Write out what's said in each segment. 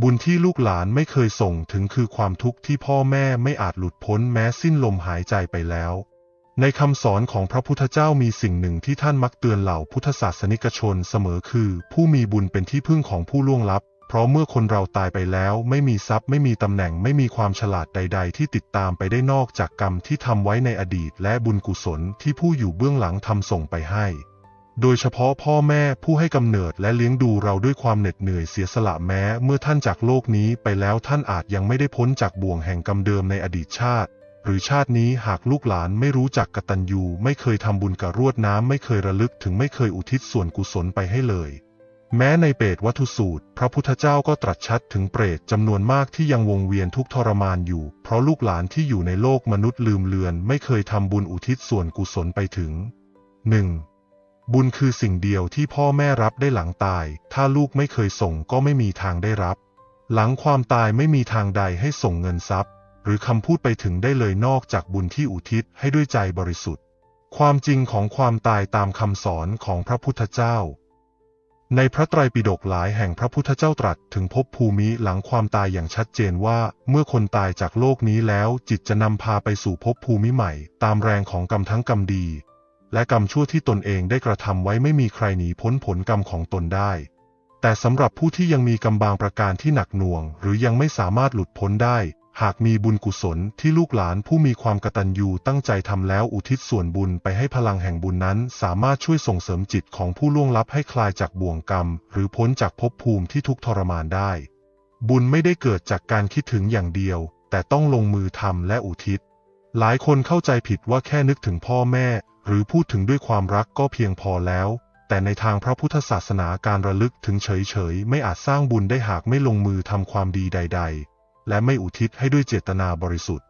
บุญที่ลูกหลานไม่เคยส่งถึงคือความทุกข์ที่พ่อแม่ไม่อาจหลุดพ้นแม้สิ้นลมหายใจไปแล้ว ในคำสอนของพระพุทธเจ้ามีสิ่งหนึ่งที่ท่านมักเตือนเหล่าพุทธศาสนิกชนเสมอคือ ผู้มีบุญเป็นที่พึ่งของผู้ล่วงลับ เพราะเมื่อคนเราตายไปแล้ว ไม่มีทรัพย์ไม่มีตำแหน่งไม่มีความฉลาดใด ๆ ที่ติดตามไปได้นอกจากกรรมที่ทำไว้ในอดีต และบุญกุศลที่ผู้อยู่เบื้องหลังทำส่งไปให้ โดยเฉพาะพ่อแม่ผู้ให้กำเนิดและเลี้ยงดูเราด้วยความเหน็ดเหนื่อยเสียสละแม้เมื่อท่านจากโลกนี้ไปแล้วท่านอาจยังไม่ได้พ้นจากบ่วงแห่งกรรมเดิมในอดีตชาติ หรือชาตินี้หากลูกหลานไม่รู้จักกตัญญูไม่เคยทำบุญกับรวดน้ำไม่เคยระลึกถึงไม่เคยอุทิศส่วนกุศลไปให้เลย แม้ในเปรตวัตถุสูตร พระพุทธเจ้าก็ตรัสชัดถึงเปรตจำนวนมากที่ยังวงเวียนทุกทรมานอยู่ เพราะลูกหลานที่อยู่ในโลกมนุษย์ลืมเลือน ไม่เคยทำบุญอุทิศส่วนกุศลไปถึง 1. บุญคือสิ่งเดียวที่พ่อแม่รับได้หลังตาย ถ้าลูกไม่เคยส่งก็ไม่มีทางได้รับ หลังความตายไม่มีทางใดให้ส่งเงินทรัพย์ หรือคำพูดไปถึงได้เลยนอกจากบุญที่อุทิศให้ด้วยใจบริสุทธิ์ ความจริงของความตายตามคำสอนของพระพุทธเจ้า ในพระไตรปิฎกหลายแห่งพระพุทธเจ้าตรัสถึงภพภูมิหลังความตายอย่างชัดเจนว่า เมื่อคนตายจากโลกนี้แล้วจิตจะนำพาไปสู่ภพภูมิใหม่ ตามแรงของกรรมทั้งกรรมดี และกรรมชั่วที่ตนเองได้กระทำไว้ไม่มีใครหนีพ้นผลกรรมของตนได้ แต่สำหรับผู้ที่ยังมีกรรมบางประการที่หนักหน่วง หรือยังไม่สามารถหลุดพ้นได้ หากมีบุญกุศลที่ลูกหลานผู้มีความกตัญญูตั้งใจทำแล้วอุทิศส่วนบุญไปให้พลังแห่งบุญนั้น สามารถช่วยส่งเสริมจิตของผู้ล่วงลับให้คลายจากบ่วงกรรม หรือพ้นจากภพภูมิที่ทุกทรมานได้ บุญไม่ได้เกิดจากการคิดถึงอย่างเดียว แต่ต้องลงมือทำและอุทิศหลายคนเข้าใจผิดว่าแค่นึกถึงพ่อแม่ หรือพูดถึงด้วยความรักก็เพียงพอแล้ว แต่ในทางพระพุทธศาสนาการระลึกถึงเฉยๆ ไม่อาจสร้างบุญได้หากไม่ลงมือทำความดีใด ๆ และไม่อุทิศให้ด้วยเจตนาบริสุทธิ์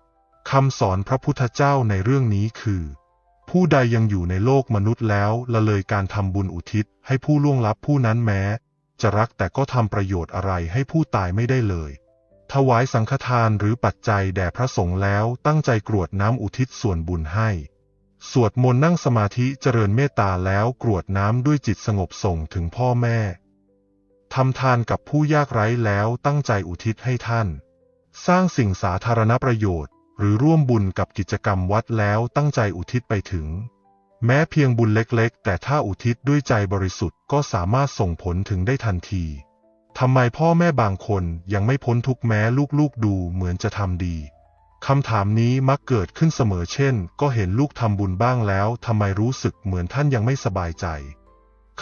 คำสอนพระพุทธเจ้าในเรื่องนี้คือ ผู้ใดยังอยู่ในโลกมนุษย์แล้วละเลยการทำบุญอุทิศให้ผู้ล่วงลับผู้นั้นแม้ จะรักแต่ก็ทำประโยชน์อะไรให้ผู้ตายไม่ได้เลยถวายสังฆทานหรือปัจจัยแด่พระสงฆ์แล้วตั้งใจกรวดน้ำอุทิศส่วนบุญให้ สวดมนต์นั่งสมาธิเจริญเมตตาแล้วกรวดน้ำด้วยจิตสงบส่งถึงพ่อแม่ทำทานกับผู้ยากไร้แล้วตั้งใจอุทิศให้ท่าน สร้างสิ่งสาธารณประโยชน์ หรือร่วมบุญกับกิจกรรมวัดแล้วตั้งใจอุทิศไปถึง แม้เพียงบุญเล็กๆ แต่ถ้าอุทิศด้วยใจบริสุทธิ์ก็สามารถส่งผลถึงได้ทันทีทำไมพ่อแม่บางคนยังไม่พ้นทุกข์แม้ลูกๆดูเหมือนจะทำดี คำถามนี้มักเกิดขึ้นเสมอเช่น ก็เห็นลูกทำบุญบ้างแล้วทำไมรู้สึกเหมือนท่านยังไม่สบายใจ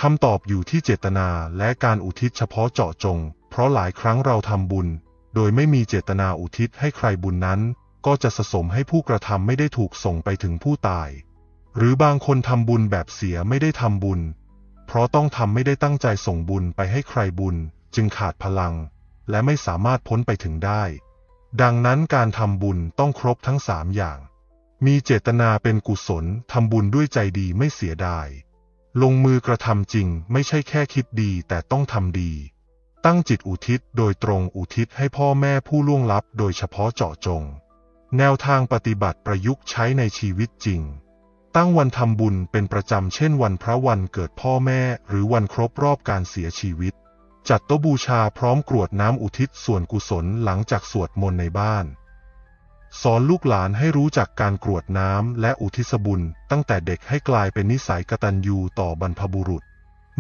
คำตอบอยู่ที่เจตนาและการอุทิศเฉพาะเจาะจง เพราะหลายครั้งเราทำบุญ โดยไม่มีเจตนาอุทิศให้ใครบุญนั้น ก็จะสะสมให้ผู้กระทำไม่ได้ถูกส่งไปถึงผู้ตาย หรือบางคนทำบุญแบบเสียไม่ได้ทำบุญ เพราะต้องทำไม่ได้ตั้งใจส่งบุญไปให้ใครบุญ จึงขาดพลัง และไม่สามารถพ้นไปถึงได้ ดังนั้นการทำบุญต้องครบทั้งสามอย่าง มีเจตนาเป็นกุศลทำบุญด้วยใจดีไม่เสียดาย ลงมือกระทำจริงไม่ใช่แค่คิดดีแต่ต้องทำดี ตั้งจิตอุทิศโดยตรงอุทิศให้พ่อแม่ผู้ล่วงลับโดยเฉพาะเจาะจง แนวทางปฏิบัติประยุกต์ใช้ในชีวิตจริง ตั้งวันทำบุญเป็นประจำเช่นวันพระวันเกิดพ่อแม่หรือวันครบรอบการเสียชีวิต จัดโต๊ะบูชาพร้อมกรวดน้ำอุทิศส่วนกุศลหลังจากสวดมนต์ในบ้าน สอนลูกหลานให้รู้จักการกรวดน้ำและอุทิศบุญ ตั้งแต่เด็กให้กลายเป็นนิสัยกตัญญูต่อบรรพบุรุษ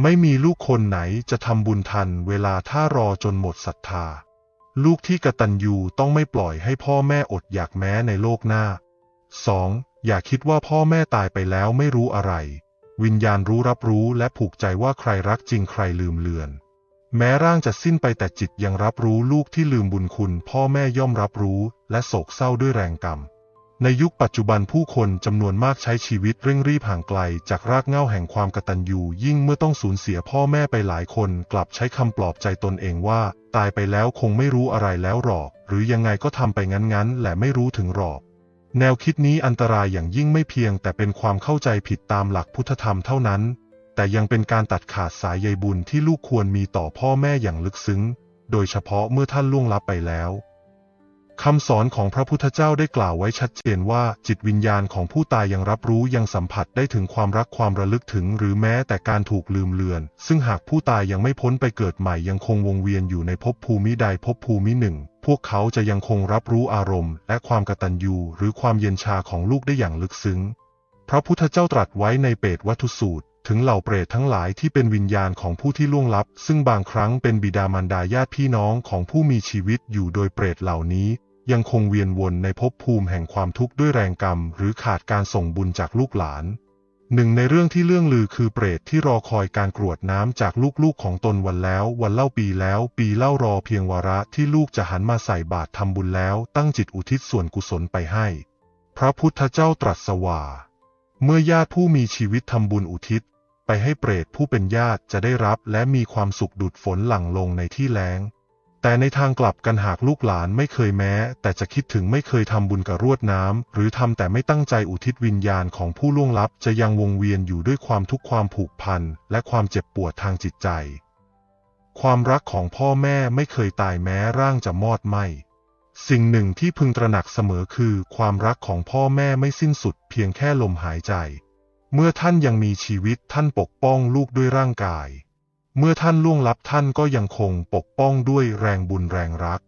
ไม่มีลูกคนไหนจะทำบุญทันเวลาถ้ารอจนหมดศรัทธา ลูกที่กตัญญูต้องไม่ปล่อยให้พ่อแม่อดอยากแม้ในโลกหน้า 2. อย่าคิดว่าพ่อแม่ตายไปแล้วไม่รู้อะไร วิญญาณรู้รับรู้และผูกใจว่าใครรักจริงใครลืมเลือน แม้ร่างจะสิ้นไปแต่จิตยังรับรู้ลูกที่ลืมบุญคุณ พ่อแม่ย่อมรับรู้ และโศกเศร้าด้วยแรงกรรม ในยุคปัจจุบันผู้คนจำนวนมากใช้ชีวิตเร่งรีบห่างไกล จากรากเหง้าแห่งความกตัญญูยิ่งเมื่อต้องสูญเสียพ่อแม่ไปหลายคนกลับใช้คำปลอบใจตนเองว่า ตายไปแล้วคงไม่รู้อะไรแล้วหรอก หรือยังไงก็ทำไปงั้นๆ และไม่รู้ถึงหรอก แนวคิดนี้อันตรายอย่างยิ่งไม่เพียงแต่เป็นความเข้าใจผิดตามหลักพุทธธรรมเท่านั้น แต่ยังเป็นการตัดขาดสายใยบุญที่ลูกควรมีต่อพ่อแม่อย่างลึกซึ้ง โดยเฉพาะเมื่อท่านล่วงลับไปแล้วคำสอนของพระพุทธเจ้าได้กล่าวไว้ชัดเจนว่าจิตวิญญาณของผู้ตายยังรับรู้ยังสัมผัสได้ถึงความรักความระลึกถึง หรือแม้แต่การถูกลืมเลือน ซึ่งหากผู้ตายยังไม่พ้นไปเกิดใหม่ยังคงวงเวียนอยู่ในภพภูมิใดภพภูมิหนึ่ง พวกเขาจะยังคงรับรู้อารมณ์ และความกตัญญูหรือความเย็นชาของลูกได้อย่างลึกซึ้ง พระพุทธเจ้าตรัสไว้ในเปตวัตถุสูตร ถึงเหล่าเปรตทั้งหลายที่เป็นวิญญาณของผู้ที่ล่วงลับ ซึ่งบางครั้งเป็นบิดามารดาญาติพี่น้องของผู้มีชีวิตอยู่โดยเปรตเหล่านี้ ยังคงเวียนวนในภพภูมิแห่งความทุกข์ด้วยแรงกรรม หรือขาดการส่งบุญจากลูกหลานหนึ่งในเรื่องที่เรื่องลือคือเปรตที่รอคอยการกรวดน้ำจากลูกๆของตนวันแล้ววันเล่าปีแล้ว ปีเล่ารอเพียงวาระที่ลูกจะหันมาใส่บาตรทำบุญแล้วตั้งจิตอุทิศส่วนกุศลไปให้ พระพุทธเจ้าตรัสว่า เมื่อญาติผู้มีชีวิตทำบุญอุทิศ ไปให้เปรตผู้เป็นญาติจะได้รับและมีความสุขดุดฝนหลั่งลงในที่แล้ง แต่ในทางกลับกันหากลูกหลานไม่เคยแม้ แต่จะคิดถึงไม่เคยทำบุญกับรวดน้ำหรือทำแต่ไม่ตั้งใจอุทิศวิญญาณของผู้ล่วงลับจะยังวงเวียนอยู่ด้วยความทุกข์ความผูกพันและความเจ็บปวดทางจิตใจ ความรักของพ่อแม่ไม่เคยตายแม้ร่างจะมอดไหมสิ่งหนึ่งที่พึงตระหนักเสมอคือ ความรักของพ่อแม่ไม่สิ้นสุดเพียงแค่ลมหายใจ เมื่อท่านยังมีชีวิตท่านปกป้องลูกด้วยร่างกาย เมื่อท่านล่วงลับท่านก็ยังคงปกป้องด้วยแรงบุญแรงรัก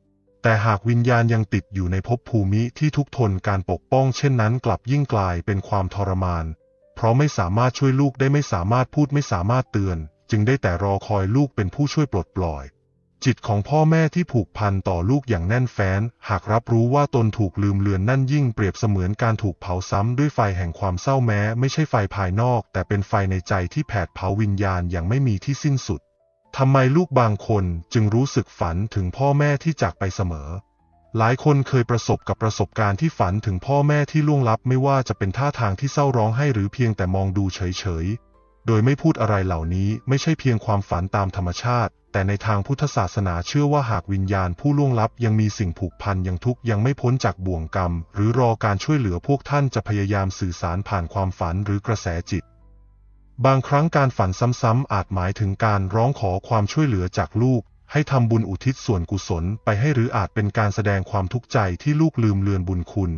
แต่หากวิญญาณยังติดอยู่ในภพภูมิที่ทุกทนการปกป้องเช่นนั้นกลับยิ่งกลายเป็นความทรมาน เพราะไม่สามารถช่วยลูกได้ไม่สามารถพูดไม่สามารถเตือน จึงได้แต่รอคอยลูกเป็นผู้ช่วยปลดปล่อย จิตของพ่อแม่ที่ผูกพันต่อลูกอย่างแน่นแฟ้น หากรับรู้ว่าตนถูกลืมเลือนนั่นยิ่งเปรียบเสมือนการถูกเผาซ้ำด้วยไฟแห่งความเศร้าแม้ ไม่ใช่ไฟภายนอก แต่เป็นไฟในใจที่แผดเผาวิญญาณอย่างไม่มีที่สิ้นสุดทำไมลูกบางคนจึงรู้สึกฝันถึงพ่อแม่ที่จากไปเสมอ หลายคนเคยประสบกับประสบการณ์ที่ฝันถึงพ่อแม่ที่ล่วงลับไม่ว่าจะเป็นท่าทางที่เศร้าร้องไห้หรือเพียงแต่มองดูเฉยๆ โดยไม่พูดอะไรเหล่านี้ไม่ใช่เพียงความฝันตามธรรมชาติ แต่ในทางพุทธศาสนาเชื่อว่าหากวิญญาณผู้ล่วงลับยังมีสิ่งผูกพันยังทุกข์ยังไม่พ้นจากบ่วงกรรม หรือรอการช่วยเหลือพวกท่านจะพยายามสื่อสารผ่านความฝันหรือกระแสจิต บางครั้งการฝันซ้ำๆอาจหมายถึงการร้องขอความช่วยเหลือจากลูก ให้ทำบุญอุทิศส่วนกุศลไปให้หรืออาจเป็นการแสดงความทุกข์ใจที่ลูกลืมเลือนบุญคุณ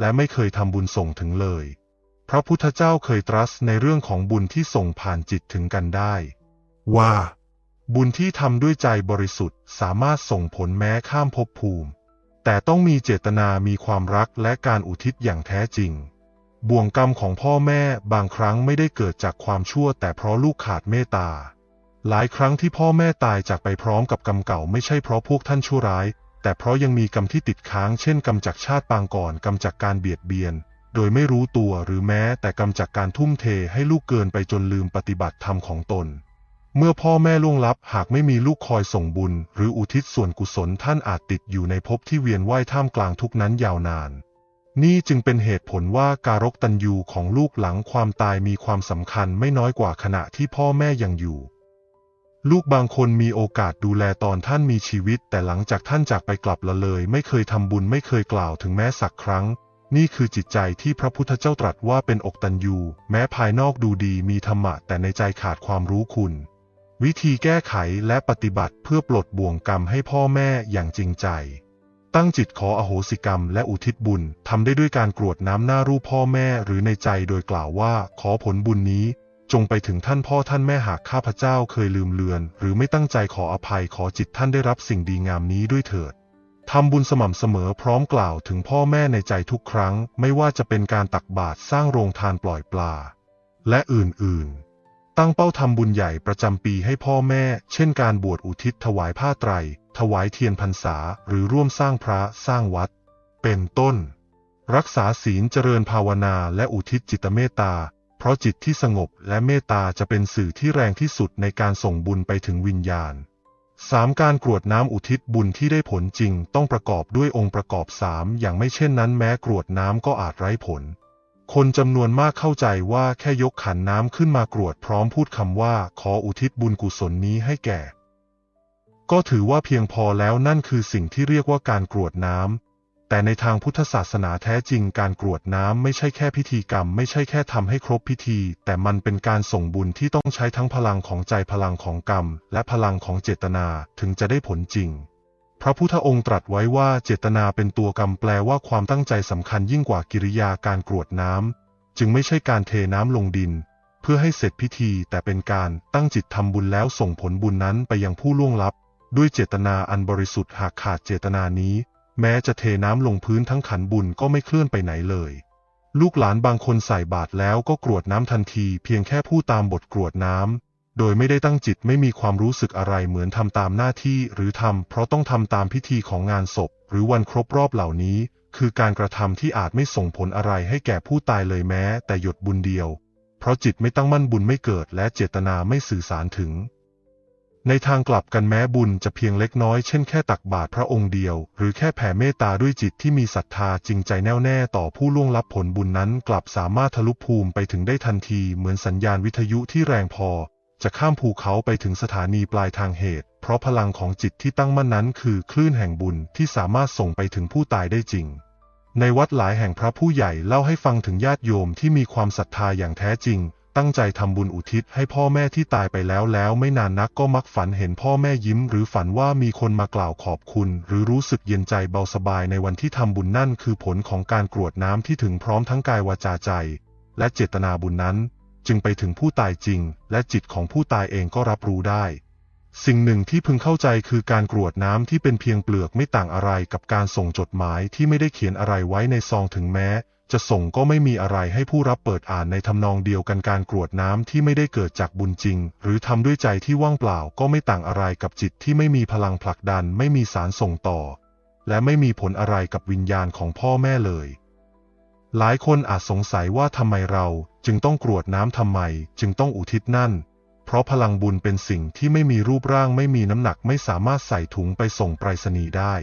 และไม่เคยทำบุญส่งถึงเลย พระพุทธเจ้าเคยตรัสในเรื่องของบุญที่ส่งผ่านจิตถึงกันได้ ว่า บุญที่ทำด้วยใจบริสุทธิ์สามารถส่งผลแม้ข้ามภพภูมิ แต่ต้องมีเจตนามีความรักและการอุทิศอย่างแท้จริง บ่วงกรรมของพ่อแม่บางครั้งไม่ได้เกิดจากความชั่ว แต่เพราะลูกขาดเมตตา หลายครั้งที่พ่อแม่ตายจากไปพร้อมกับกรรมเก่าไม่ใช่เพราะพวกท่านชั่วร้าย แต่เพราะยังมีกรรมที่ติดค้างเช่นกรรมจากชาติปางก่อนกรรมจากการเบียดเบียน โดยไม่รู้ตัวหรือแม้แต่กรรมจากการทุ่มเทให้ลูกเกินไปจนลืมปฏิบัติธรรมของตน เมื่อพ่อแม่ล่วงลับหากไม่มีลูกคอยส่งบุญ หรืออุทิศส่วนกุศลท่านอาจติดอยู่ในภพที่เวียนว่ายท่ามกลางทุกนั้นยาวนาน นี่จึงเป็นเหตุผลว่าการกตัญญูของลูกหลังความตายมีความสำคัญไม่น้อยกว่าขณะที่พ่อแม่ยังอยู่ ลูกบางคนมีโอกาสดูแลตอนท่านมีชีวิต แต่หลังจากท่านจากไปกลับละเลย ไม่เคยทำบุญไม่เคยกล่าวถึงแม้สักครั้ง นี่คือจิตใจที่พระพุทธเจ้าตรัสว่าเป็นอกตัญญู แม้ภายนอกดูดีมีธรรมะแต่ในใจขาดความรู้คุณ วิธีแก้ไขและปฏิบัติเพื่อปลดบ่วงกรรมให้พ่อแม่อย่างจริงใจ ตั้งจิตขออโหสิกรรมและอุทิศบุญทำได้ด้วยการกรวดน้ำหน้ารูปพ่อแม่หรือในใจโดยกล่าวว่าขอผลบุญนี้ จงไปถึงท่านพ่อท่านแม่หากข้าพเจ้าเคยลืมเลือน หรือไม่ตั้งใจขออภัยขอจิตท่านได้รับสิ่งดีงามนี้ด้วยเถิดทำบุญสม่ำเสมอพร้อมกล่าวถึงพ่อแม่ในใจทุกครั้ง ไม่ว่าจะเป็นการตักบาตรสร้างโรงทานปล่อยปลา และอื่นๆ ตั้งเป้าทำบุญใหญ่ประจำปีให้พ่อแม่ เช่นการบวชอุทิศถวายผ้าไตร ถวายเทียนพรรษา หรือร่วมสร้างพระสร้างวัด เป็นต้น รักษาศีลเจริญภาวนาและอุทิศจิตเมตตา เพราะจิตที่สงบและเมตตาจะเป็นสื่อที่แรงที่สุดในการส่งบุญไปถึงวิญญาณ 3. การกรวดน้ำอุทิศบุญที่ได้ผลจริงต้องประกอบด้วยองค์ประกอบ 3 อย่างไม่เช่นนั้นแม้กรวดน้ำก็อาจไร้ผล คนจำนวนมากเข้าใจว่าแค่ยกขันน้ำขึ้นมากรวดพร้อมพูดคำว่าขออุทิศบุญกุศลนี้ให้แก่ ก็ถือว่าเพียงพอแล้วนั่นคือสิ่งที่เรียกว่าการกรวดน้ำแต่ในทางพุทธศาสนาแท้จริงการกรวดน้ำไม่ใช่แค่พิธีกรรม ไม่ใช่แค่ทำให้ครบพิธี แต่มันเป็นการส่งบุญที่ต้องใช้ทั้งพลังของใจพลังของกรรม และพลังของเจตนาถึงจะได้ผลจริง พระพุทธองค์ตรัสไว้ว่าเจตนาเป็นตัวกรรมแปลว่าความตั้งใจสำคัญยิ่งกว่ากิริยาการกรวดน้ำ จึงไม่ใช่การเทน้ำลงดิน เพื่อให้เสร็จพิธีแต่เป็นการตั้งจิตทำบุญแล้วส่งผลบุญนั้นไปยังผู้ล่วงลับ ด้วยเจตนาอันบริสุทธิ์หากขาดเจตนานี้ แม้จะเทน้ำลงพื้นทั้งขันบุญก็ไม่เคลื่อนไปไหนเลย ลูกหลานบางคนใส่บาตรแล้วก็กรวดน้ำทันที เพียงแค่พูดตามบทกรวดน้ำ โดยไม่ได้ตั้งจิตไม่มีความรู้สึกอะไรเหมือนทำตามหน้าที่หรือทำเพราะต้องทำตามพิธีของงานศพ หรือวันครบรอบเหล่านี้ คือการกระทำที่อาจไม่ส่งผลอะไรให้แก่ผู้ตายเลยแม้ แต่หยดบุญเดียว เพราะจิตไม่ตั้งมั่นบุญไม่เกิดและเจตนาไม่สื่อสารถึง ในทางกลับกันแม้บุญจะเพียงเล็กน้อยเช่นแค่ตักบาตรพระองค์เดียว หรือแค่แผ่เมตตาด้วยจิตที่มีศรัทธาจริงใจแน่วแน่ต่อผู้ล่วงลับผลบุญนั้น กลับสามารถทะลุภูมิไปถึงได้ทันทีเหมือนสัญญาณวิทยุที่แรงพอ จะข้ามภูเขาไปถึงสถานีปลายทางเหตุ เพราะพลังของจิตที่ตั้งมั่นนั้นคือคลื่นแห่งบุญที่สามารถส่งไปถึงผู้ตายได้จริง ในวัดหลายแห่งพระผู้ใหญ่เล่าให้ฟังถึงญาติโยมที่มีความศรัทธาอย่างแท้จริง ตั้งใจทำบุญอุทิศให้พ่อแม่ที่ตายไปแล้วแล้วไม่นานนักก็มักฝันเห็นพ่อแม่ยิ้ม หรือฝันว่ามีคนมากล่าวขอบคุณ หรือรู้สึกเย็นใจเบาสบายในวันที่ทำบุญนั่นคือผลของการกรวดน้ำที่ถึงพร้อมทั้งกายวาจาใจ และเจตนาบุญนั้น จึงไปถึงผู้ตายจริง และจิตของผู้ตายเองก็รับรู้ได้ สิ่งหนึ่งที่พึงเข้าใจคือการกรวดน้ำที่เป็นเพียงเปลือกไม่ต่างอะไรกับการส่งจดหมายที่ไม่ได้เขียนอะไรไว้ในซองถึงแม้ จะส่งก็ไม่มีอะไรให้ผู้รับเปิดอ่านในทำนองเดียวกันการกรวดน้ำที่ไม่ได้เกิดจากบุญจริง หรือทำด้วยใจที่ว่างเปล่าก็ไม่ต่างอะไรกับจิตที่ไม่มีพลังผลักดัน ไม่มีสารส่งต่อ และไม่มีผลอะไรกับวิญญาณของพ่อแม่เลยหลายคนอาจสงสัยว่าทำไมเรา จึงต้องกรวดน้ำทำไม จึงต้องอุทิศนั่น เพราะพลังบุญเป็นสิ่งที่ไม่มีรูปร่างไม่มีน้ำหนักไม่สามารถใส่ถุงไปส่งไปรษณีย์ได้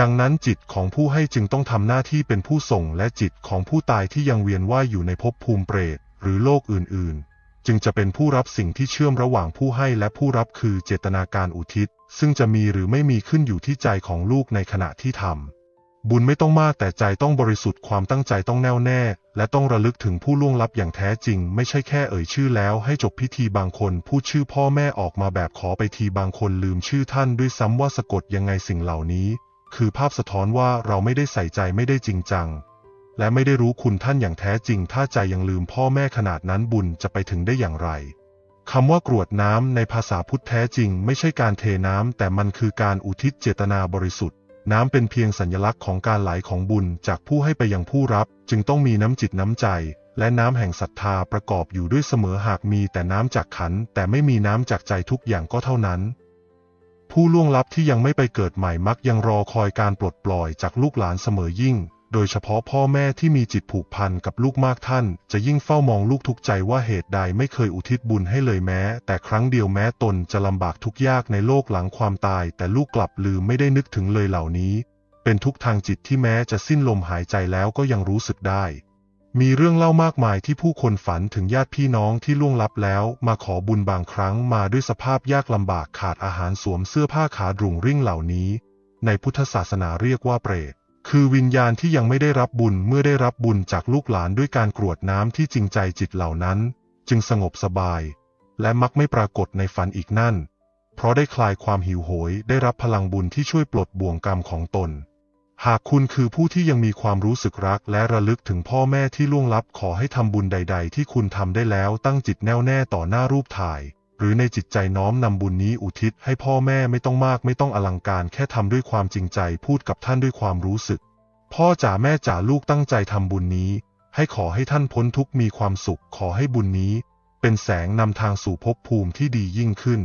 ดังนั้นจิตของผู้ให้จึงต้องทำหน้าที่เป็นผู้ส่งและจิตของผู้ตายที่ยังเวียนว่ายอยู่ในภพภูมิเปรตหรือโลกอื่น ๆ จึงจะเป็นผู้รับสิ่งที่เชื่อมระหว่างผู้ให้และผู้รับคือเจตนาการอุทิศ ซึ่งจะมีหรือไม่มีขึ้นอยู่ที่ใจของลูกในขณะที่ทำ บุญไม่ต้องมากแต่ใจต้องบริสุทธิ์ความตั้งใจต้องแน่วแน่ และต้องระลึกถึงผู้ล่วงลับอย่างแท้จริง ไม่ใช่แค่เอ่ยชื่อแล้วให้จบพิธีบางคนพูดชื่อพ่อแม่ออกมาแบบขอไปทีบางคนลืมชื่อท่านด้วยซ้ำว่าสะกดยังไงสิ่งเหล่านี้ คือภาพสะท้อนว่าเราไม่ได้ใส่ใจไม่ได้จริงจัง และไม่ได้รู้คุณท่านอย่างแท้จริง ถ้าใจยังลืมพ่อแม่ขนาดนั้นบุญจะไปถึงได้อย่างไรคำว่ากรวดน้ำในภาษาพุทธแท้จริง ไม่ใช่การเทน้ำแต่มันคือการอุทิศเจตนาบริสุทธิ์ น้ำเป็นเพียงสัญลักษณ์ของการไหลของบุญจากผู้ให้ไปยังผู้รับ จึงต้องมีน้ำจิตน้ำใจ และน้ำแห่งศรัทธาประกอบอยู่ด้วยเสมอหากมีแต่น้ำจากขันแต่ไม่มีน้ำจากใจทุกอย่างก็เท่านั้น ผู้ล่วงลับที่ยังไม่ไปเกิดใหม่มักยังรอคอยการปลดปล่อยจากลูกหลานเสมอยิ่ง โดยเฉพาะพ่อแม่ที่มีจิตผูกพันกับลูกมากท่าน จะยิ่งเฝ้ามองลูกทุกใจว่าเหตุใดไม่เคยอุทิศบุญให้เลยแม้ แต่ครั้งเดียวแม้ตนจะลำบากทุกยากในโลกหลังความตาย แต่ลูกกลับลืมไม่ได้นึกถึงเลยเหล่านี้ เป็นทุกทางจิตที่แม้จะสิ้นลมหายใจแล้วก็ยังรู้สึกได้ มีเรื่องเล่ามากมายที่ผู้คนฝันถึงญาติพี่น้องที่ล่วงลับแล้ว มาขอบุญบางครั้งมาด้วยสภาพยากลำบากขาดอาหารสวมเสื้อผ้าขาดรุ่งริ่งเหล่านี้ ในพุทธศาสนาเรียกว่าเปรต คือวิญญาณที่ยังไม่ได้รับบุญเมื่อได้รับบุญจากลูกหลานด้วยการกรวดน้ำที่จริงใจจิตเหล่านั้น จึงสงบสบาย และมักไม่ปรากฏในฝันอีกนั่น เพราะได้คลายความหิวโหยได้รับพลังบุญที่ช่วยปลดบ่วงกรรมของตน หากคุณคือผู้ที่ยังมีความรู้สึกรักและระลึกถึงพ่อแม่ที่ล่วงลับขอให้ทำบุญใด ๆ ที่คุณทำได้แล้วตั้งจิตแน่วแน่ต่อหน้ารูปถ่าย หรือในจิตใจน้อมนำบุญนี้อุทิศให้พ่อแม่ไม่ต้องมากไม่ต้องอลังการแค่ทำด้วยความจริงใจพูดกับท่านด้วยความรู้สึก พ่อจ๋าแม่จ๋าลูกตั้งใจทำบุญนี้ ให้ขอให้ท่านพ้นทุกมีความสุขขอให้บุญนี้ เป็นแสงนำทางสู่ภพภูมิที่ดียิ่งขึ้น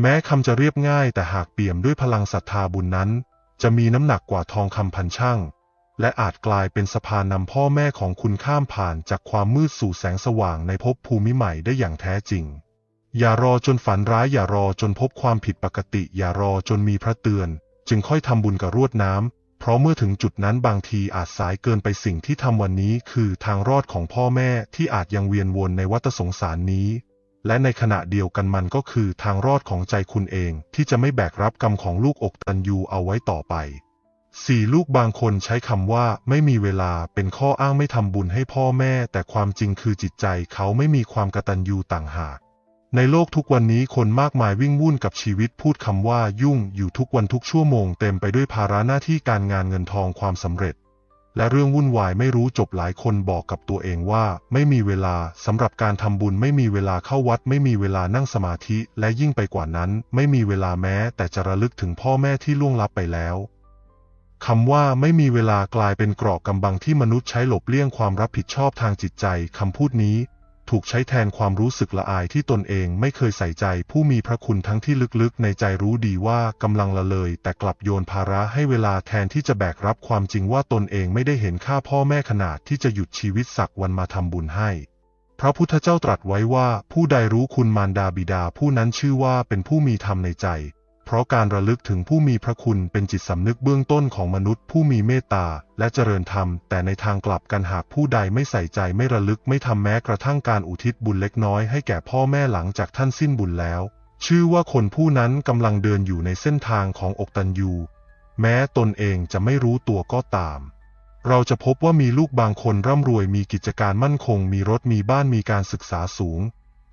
แม้คำจะเรียบง่ายแต่หากเปี่ยมด้วยพลังศรัทธาบุญนั้น จะมีน้ำหนักกว่าทองคำพันช่างและอาจกลายเป็นสะพานนำพ่อแม่ของคุณข้ามผ่านจากความมืดสู่แสงสว่างในภพภูมิใหม่ได้อย่างแท้จริง อย่ารอจนฝันร้าย อย่ารอจนพบความผิดปกติ อย่ารอจนมีพระเตือน จึงค่อยทำบุญกับรวดน้ำ เพราะเมื่อถึงจุดนั้นบางทีอาจสายเกินไปสิ่งที่ทำวันนี้คือทางรอดของพ่อแม่ที่อาจยังเวียนวนในวัฏสงสารนี้ และในขณะเดียวกันมันก็คือทางรอดของใจคุณเอง ที่จะไม่แบกรับกรรมของลูกอกตันยูเอาไว้ต่อไปสี่ลูกบางคนใช้คำว่าไม่มีเวลาเป็นข้ออ้างไม่ทำบุญให้พ่อแม่ แต่ความจริงคือจิตใจเขาไม่มีความกตัญญูต่างหาก ในโลกทุกวันนี้คนมากมายวิ่งวุ่นกับชีวิตพูดคำว่ายุ่งอยู่ทุกวันทุกชั่วโมงเต็มไปด้วยภาระหน้าที่การงานเงินทองความสำเร็จ และเรื่องวุ่นวายไม่รู้จบหลายคนบอกกับตัวเองว่า ไม่มีเวลาสำหรับการทำบุญไม่มีเวลาเข้าวัด ไม่มีเวลานั่งสมาธิ และยิ่งไปกว่านั้น ไม่มีเวลาแม้ แต่จะระลึกถึงพ่อแม่ที่ล่วงลับไปแล้วคำว่าไม่มีเวลากลายเป็นกรอกกำบังที่มนุษย์ใช้หลบเลี่ยงความรับผิดชอบทางจิตใจคำพูดนี้ ถูกใช้แทนความรู้สึกละอายที่ตนเองไม่เคยใส่ใจผู้มีพระคุณทั้งที่ลึกๆ ในใจรู้ดีว่ากำลังละเลย แต่กลับโยนภาระให้เวลาแทนที่จะแบกรับความจริงว่าตนเองไม่ได้เห็นค่าพ่อแม่ขนาดที่จะหยุดชีวิตสักวันมาทำบุญให้ พระพุทธเจ้าตรัสไว้ว่าผู้ใดรู้คุณมารดาบิดาผู้นั้นชื่อว่าเป็นผู้มีธรรมในใจ เพราะการระลึกถึงผู้มีพระคุณเป็นจิตสำนึกเบื้องต้นของมนุษย์ผู้มีเมตตาและเจริญธรรม แต่ในทางกลับกันหากผู้ใดไม่ใส่ใจไม่ระลึกไม่ทำแม้กระทั่งการอุทิศบุญเล็กน้อยให้แก่พ่อแม่หลังจากท่านสิ้นบุญแล้ว ชื่อว่าคนผู้นั้นกำลังเดินอยู่ในเส้นทางของอกตันยู แม้ตนเองจะไม่รู้ตัวก็ตามเราจะพบว่ามีลูกบางคนร่ำรวยมีกิจการมั่นคง มีรถมีบ้านมีการศึกษาสูง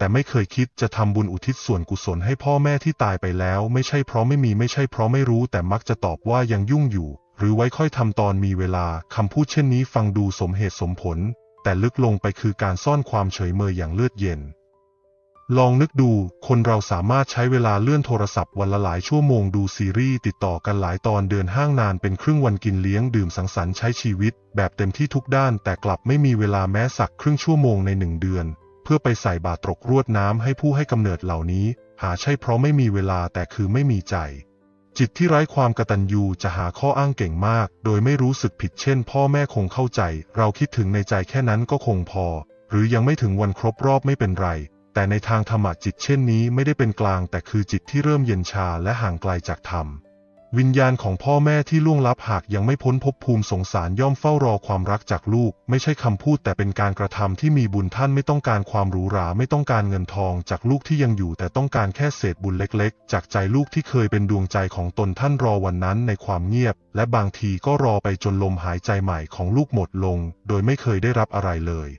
แต่ไม่เคยคิดจะทำบุญอุทิศส่วนกุศลให้พ่อแม่ที่ตายไปแล้ว ไม่ใช่เพราะไม่มีไม่ใช่เพราะไม่รู้แต่มักจะตอบว่ายังยุ่งอยู่ หรือไว้ค่อยทำตอนมีเวลาคำพูดเช่นนี้ฟังดูสมเหตุสมผล แต่ลึกลงไปคือการซ่อนความเฉยเมยอย่างเลือดเย็น ลองนึกดู คนเราสามารถใช้เวลาเลื่อนโทรศัพท์วันละหลายชั่วโมงดูซีรีส์ติดต่อกันหลายตอนเดินห้างนานเป็นครึ่งวันกินเลี้ยงดื่มสังสรรค์ใช้ชีวิต แบบเต็มที่ทุกด้าน แต่กลับไม่มีเวลาแม้สักครึ่งชั่วโมงในหนึ่งเดือน พื่อไปใส่บาตรกรวดน้ำให้ผู้ให้กำเนิดเหล่านี้ หาใช่เพราะไม่มีเวลาแต่คือไม่มีใจ จิตที่ไร้ความกตัญญูจะหาข้ออ้างเก่งมาก โดยไม่รู้สึกผิดเช่น พ่อแม่คงเข้าใจ เราคิดถึงในใจแค่นั้นก็คงพอ หรือยังไม่ถึงวันครบรอบไม่เป็นไร แต่ในทางธรรมจิตเช่นนี้ไม่ได้เป็นกลางแต่คือจิตที่เริ่มเย็นชาและห่างไกลจากธรรม วิญญาณของพ่อแม่ที่ล่วงลับหากยังไม่พ้นภพภูมิสงสารย่อมเฝ้ารอความรักจากลูก ไม่ใช่คำพูดแต่เป็นการกระทำที่มีบุญท่านไม่ต้องการความหรูหราไม่ต้องการเงินทองจากลูกที่ยังอยู่ แต่ต้องการแค่เศษบุญเล็กๆ จากใจลูกที่เคยเป็นดวงใจของตนท่านรอวันนั้นในความเงียบ และบางทีก็รอไปจนลมหายใจใหม่ของลูกหมดลง โดยไม่เคยได้รับอะไรเลย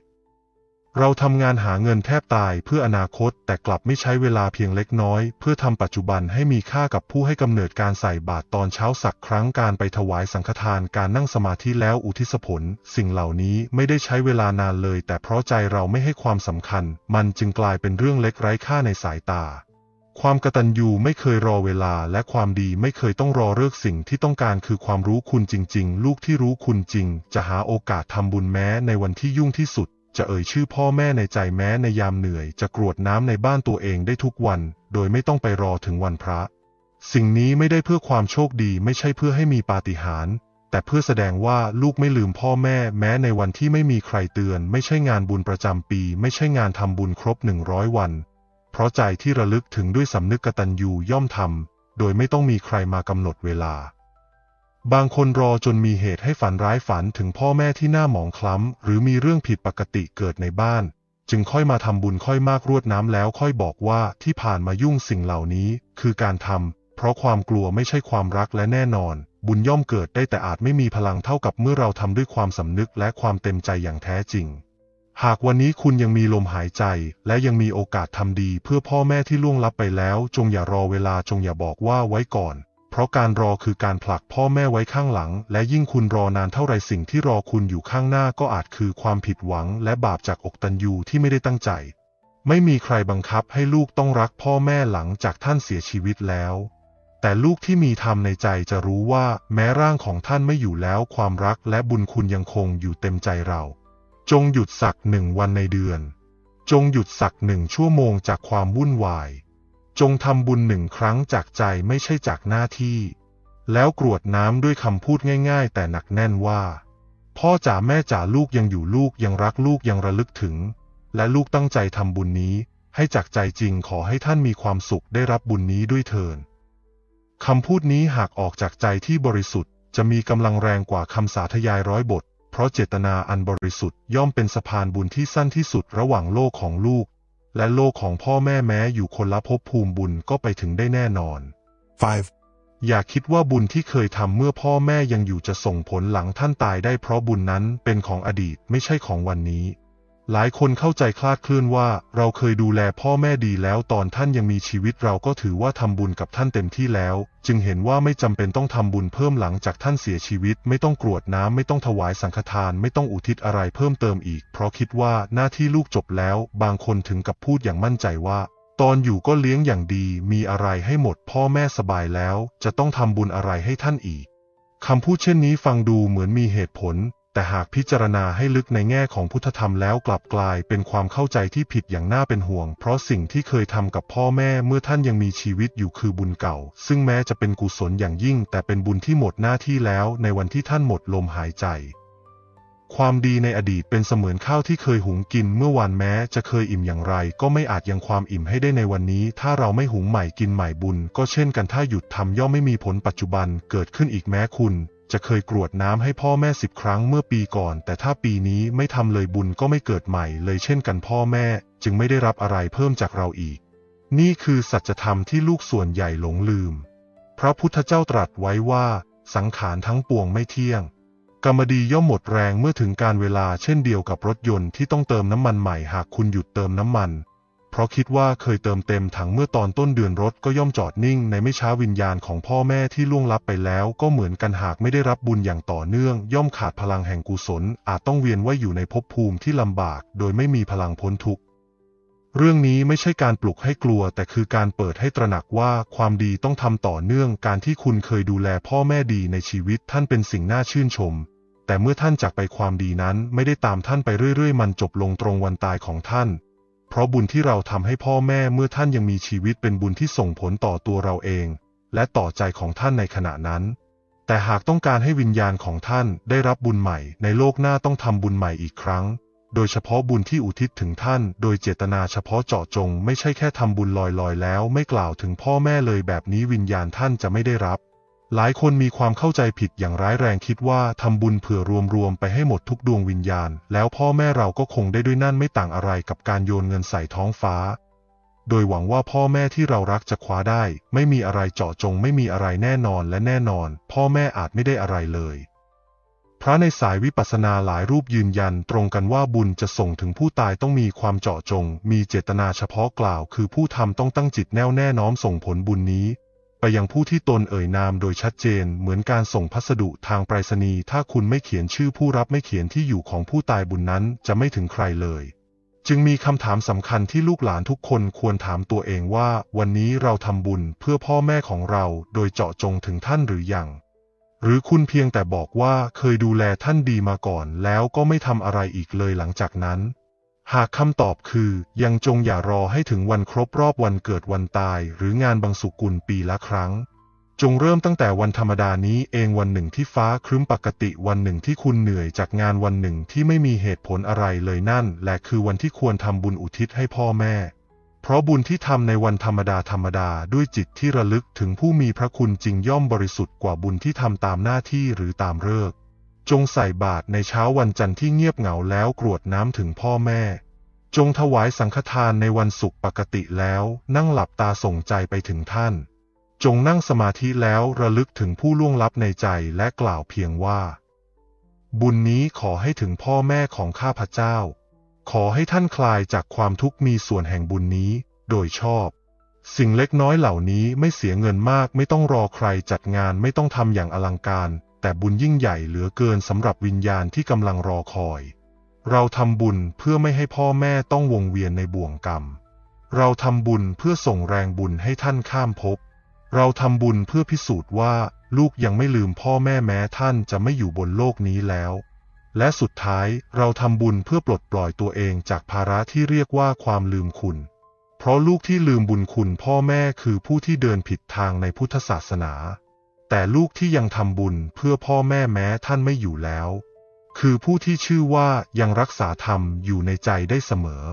เราทำงานหาเงินแทบตายเพื่ออนาคตแต่กลับไม่ใช้เวลาเพียงเล็กน้อย เพื่อทำปัจจุบันให้มีค่ากับผู้ให้กำเนิดการใส่บาตรตอนเช้าสักครั้งการไปถวายสังฆทานการนั่งสมาธิแล้วอุทิศผล สิ่งเหล่านี้ไม่ได้ใช้เวลานานเลย แต่เพราะใจเราไม่ให้ความสำคัญ มันจึงกลายเป็นเรื่องเล็กไร้ค่าในสายตาความกตัญญูไม่เคยรอเวลาและความดีไม่เคยต้องรอเลิกสิ่งที่ต้องการคือความรู้คุณจริง ๆ ลูกที่รู้คุณจริง จะหาโอกาสทำบุญแม้ในวันที่ยุ่งที่สุด จะเอ่ยชื่อพ่อแม่ในใจแม้ในยามเหนื่อย จะกรวดน้ำในบ้านตัวเองได้ทุกวัน โดยไม่ต้องไปรอถึงวันพระ สิ่งนี้ไม่ได้เพื่อความโชคดีไม่ใช่เพื่อให้มีปาฏิหาริย์แต่เพื่อแสดงว่าลูกไม่ลืมพ่อแม่ แม้ในวันที่ไม่มีใครเตือน ไม่ใช่งานบุญประจำปี ไม่ใช่งานทำบุญครบหนึ่งร้อยวัน เพราะใจที่ระลึกถึงด้วยสำนึกกตัญญูย่อมทำโดยไม่ต้องมีใครมากำหนดเวลา บางคนรอจนมีเหตุให้ฝันร้ายฝันถึงพ่อแม่ที่หน้าหมองคล้ำ หรือมีเรื่องผิดปกติเกิดในบ้าน จึงค่อยมาทำบุญค่อยมากรวดน้ำแล้วค่อยบอกว่าที่ผ่านมายุ่งสิ่งเหล่านี้ คือการทำเพราะความกลัวไม่ใช่ความรักและแน่นอน บุญย่อมเกิดได้แต่อาจไม่มีพลังเท่ากับเมื่อเราทำด้วยความสำนึกและความเต็มใจอย่างแท้จริง หากวันนี้คุณยังมีลมหายใจ และยังมีโอกาสทำดีเพื่อพ่อแม่ที่ล่วงลับไปแล้ว จงอย่ารอเวลาจงอย่าบอกว่าไว้ก่อน เพราะการรอคือการผลักพ่อแม่ไว้ข้างหลัง และยิ่งคุณรอนานเท่าไรสิ่งที่รอคุณอยู่ข้างหน้าก็อาจคือความผิดหวัง และบาปจากอกตันยูที่ไม่ได้ตั้งใจ ไม่มีใครบังคับให้ลูกต้องรักพ่อแม่หลังจากท่านเสียชีวิตแล้ว แต่ลูกที่มีธรรมในใจจะรู้ว่าแม้ร่างของท่านไม่อยู่แล้ว ความรักและบุญคุณยังคงอยู่เต็มใจเรา จงหยุดสักหนึ่งวันในเดือน จงหยุดสักหนึ่งชั่วโมงจากความวุ่นวาย จงทำบุญหนึ่งครั้งจากใจไม่ใช่จากหน้าที่ แล้วกรวดน้ำด้วยคำพูดง่ายๆ แต่หนักแน่นว่า พ่อจ๋าแม่จ๋าลูกยังอยู่ลูกยังรักลูกยังระลึกถึง และลูกตั้งใจทำบุญนี้ ให้จากใจจริงขอให้ท่านมีความสุขได้รับบุญนี้ด้วยเถิดคำพูดนี้หากออกจากใจที่บริสุทธิ์ จะมีกำลังแรงกว่าคำสาธยายร้อยบท เพราะเจตนาอันบริสุทธิ์ย่อมเป็นสะพานบุญที่สั้นที่สุดระหว่างโลกของลูก และโลกของพ่อแม่แม้อยู่คนละภพภูมิบุญก็ไปถึงได้แน่นอน 5. อย่าคิดว่าบุญที่เคยทำเมื่อพ่อแม่ยังอยู่จะส่งผลหลังท่านตายได้เพราะบุญนั้นเป็นของอดีตไม่ใช่ของวันนี้ หลายคนเข้าใจคลาดเคลื่อนว่าเราเคยดูแลพ่อแม่ดีแล้วตอนท่านยังมีชีวิตเราก็ถือว่าทำบุญกับท่านเต็มที่แล้ว จึงเห็นว่าไม่จำเป็นต้องทำบุญเพิ่มหลังจากท่านเสียชีวิต ไม่ต้องกรวดน้ำไม่ต้องถวายสังฆทานไม่ต้องอุทิศอะไรเพิ่มเติมอีก เพราะคิดว่าหน้าที่ลูกจบแล้ว บางคนถึงกับพูดอย่างมั่นใจว่า ตอนอยู่ก็เลี้ยงอย่างดี มีอะไรให้หมด พ่อแม่สบายแล้ว จะต้องทำบุญอะไรให้ท่านอีกคำพูดเช่นนี้ฟังดูเหมือนมีเหตุผล แต่หากพิจารณาให้ลึกในแง่ของพุทธธรรมแล้วกลับกลายเป็นความเข้าใจที่ผิดอย่างน่าเป็นห่วง เพราะสิ่งที่เคยทำกับพ่อแม่เมื่อท่านยังมีชีวิตอยู่คือบุญเก่า ซึ่งแม้จะเป็นกุศลอย่างยิ่ง แต่เป็นบุญที่หมดหน้าที่แล้วในวันที่ท่านหมดลมหายใจ ความดีในอดีตเป็นเสมือนข้าวที่เคยหุงกินเมื่อวานแม้จะเคยอิ่มอย่างไร ก็ไม่อาจยังความอิ่มให้ได้ในวันนี้ ถ้าเราไม่หุงใหม่กินใหม่บุญ ก็เช่นกันถ้าหยุดทำย่อมไม่มีผลปัจจุบันเกิดขึ้นอีกแม้คุณ จะเคยกรวดน้ำให้พ่อแม่สิบครั้งเมื่อปีก่อน แต่ถ้าปีนี้ไม่ทำเลยบุญก็ไม่เกิดใหม่เลยเช่นกันพ่อแม่ จึงไม่ได้รับอะไรเพิ่มจากเราอีก นี่คือสัจธรรมที่ลูกส่วนใหญ่หลงลืม พระพุทธเจ้าตรัสไว้ว่า สังขารทั้งปวงไม่เที่ยง กรรมดีย่อมหมดแรงเมื่อถึงการเวลาเช่นเดียวกับรถยนต์ที่ต้องเติมน้ำมันใหม่หากคุณหยุดเติมน้ำมัน เพราะคิดว่าเคยเติมเต็มถังเมื่อตอนต้นเดือนรถก็ย่อมจอดนิ่ง ในไม่ช้าวิญญาณของพ่อแม่ที่ล่วงลับไปแล้ว ก็เหมือนกันหากไม่ได้รับบุญอย่างต่อเนื่อง ย่อมขาดพลังแห่งกุศล อาจต้องเวียนว่ายอยู่ในภพภูมิที่ลำบาก โดยไม่มีพลังพ้นทุกข์เรื่องนี้ไม่ใช่การปลุกให้กลัว แต่คือการเปิดให้ตระหนักว่าความดีต้องทำต่อเนื่อง การที่คุณเคยดูแลพ่อแม่ดีในชีวิตท่านเป็นสิ่งน่าชื่นชม แต่เมื่อท่านจากไปความดีนั้นไม่ได้ตามท่านไปเรื่อยๆ มันจบลงตรงวันตายของท่าน เพราะบุญที่เราทำให้พ่อแม่เมื่อท่านยังมีชีวิตเป็นบุญที่ส่งผลต่อตัวเราเอง และต่อใจของท่านในขณะนั้น แต่หากต้องการให้วิญญาณของท่านได้รับบุญใหม่ ในโลกหน้าต้องทำบุญใหม่อีกครั้ง โดยเฉพาะบุญที่อุทิศถึงท่าน โดยเจตนาเฉพาะเจาะจง ไม่ใช่แค่ทำบุญลอยๆ แล้ว ไม่กล่าวถึงพ่อแม่เลยแบบนี้วิญญาณท่านจะไม่ได้รับ หลายคนมีความเข้าใจผิดอย่างร้ายแรงคิดว่าทำบุญเผื่อรวมๆไปให้หมดทุกดวงวิญญาณ แล้วพ่อแม่เราก็คงได้ด้วยนั่นไม่ต่างอะไรกับการโยนเงินใส่ท้องฟ้า โดยหวังว่าพ่อแม่ที่เรารักจะคว้าได้ ไม่มีอะไรเจาะจงไม่มีอะไรแน่นอนและแน่นอน พ่อแม่อาจไม่ได้อะไรเลย พระในสายวิปัสสนาหลายรูปยืนยันตรงกันว่าบุญจะส่งถึงผู้ตายต้องมีความเจาะจง มีเจตนาเฉพาะกล่าว คือผู้ทำต้องตั้งจิตแน่วแน่น้อมส่งผลบุญนี้ ไปยังผู้ที่ตนเอ่ยนามโดยชัดเจน เหมือนการส่งพัสดุทางไปรษณีย์ถ้าคุณไม่เขียนชื่อผู้รับไม่เขียนที่อยู่ของผู้ตายบุญนั้นจะไม่ถึงใครเลย จึงมีคำถามสำคัญที่ลูกหลานทุกคนควรถามตัวเองว่า วันนี้เราทำบุญเพื่อพ่อแม่ของเราโดยเจาะจงถึงท่านหรือยังหรือคุณเพียงแต่บอกว่าเคยดูแลท่านดีมาก่อน แล้วก็ไม่ทำอะไรอีกเลยหลังจากนั้น หากคำตอบคือ ยังจงอย่ารอให้ถึงวันครบรอบวันเกิดวันตาย หรืองานบางสุกุลปีละครั้ง จงเริ่มตั้งแต่วันธรรมดานี้เองวันหนึ่งที่ฟ้าครึ้มปกติวันหนึ่งที่คุณเหนื่อยจากงานวันหนึ่งที่ไม่มีเหตุผลอะไรเลยนั่น และคือวันที่ควรทำบุญอุทิศให้พ่อแม่ เพราะบุญที่ทำในวันธรรมดาธรรมดาด้วยจิตที่ระลึกถึงผู้มีพระคุณจริงย่อมบริสุทธิ์กว่าบุญที่ทำตามหน้าที่หรือตามเลิก จงใส่บาตรในเช้าวันจันทร์ที่เงียบเหงาแล้วกรวดน้ำถึงพ่อแม่ จงถวายสังฆทานในวันศุกร์ปกติแล้วนั่งหลับตาส่งใจไปถึงท่าน จงนั่งสมาธิแล้วระลึกถึงผู้ล่วงลับในใจและกล่าวเพียงว่า บุญนี้ขอให้ถึงพ่อแม่ของข้าพเจ้า ขอให้ท่านคลายจากความทุกข์มีส่วนแห่งบุญนี้ โดยชอบ สิ่งเล็กน้อยเหล่านี้ไม่เสียเงินมากไม่ต้องรอใครจัดงานไม่ต้องทำอย่างอลังการ แต่บุญยิ่งใหญ่เหลือเกินสำหรับวิญญาณที่กำลังรอคอย เราทำบุญเพื่อไม่ให้พ่อแม่ต้องวงเวียนในบ่วงกรรม เราทำบุญเพื่อส่งแรงบุญให้ท่านข้ามภพ เราทำบุญเพื่อพิสูจน์ว่าลูกยังไม่ลืมพ่อแม่แม้ท่านจะไม่อยู่บนโลกนี้แล้ว และสุดท้ายเราทำบุญเพื่อปลดปล่อยตัวเองจากภาระที่เรียกว่าความลืมคุณ เพราะลูกที่ลืมบุญคุณพ่อแม่คือผู้ที่เดินผิดทางในพุทธศาสนา แต่ลูกที่ยังทำบุญเพื่อพ่อแม่แม้ท่านไม่อยู่แล้ว คือผู้ที่ชื่อว่ายังรักษาธรรมอยู่ในใจได้เสมอ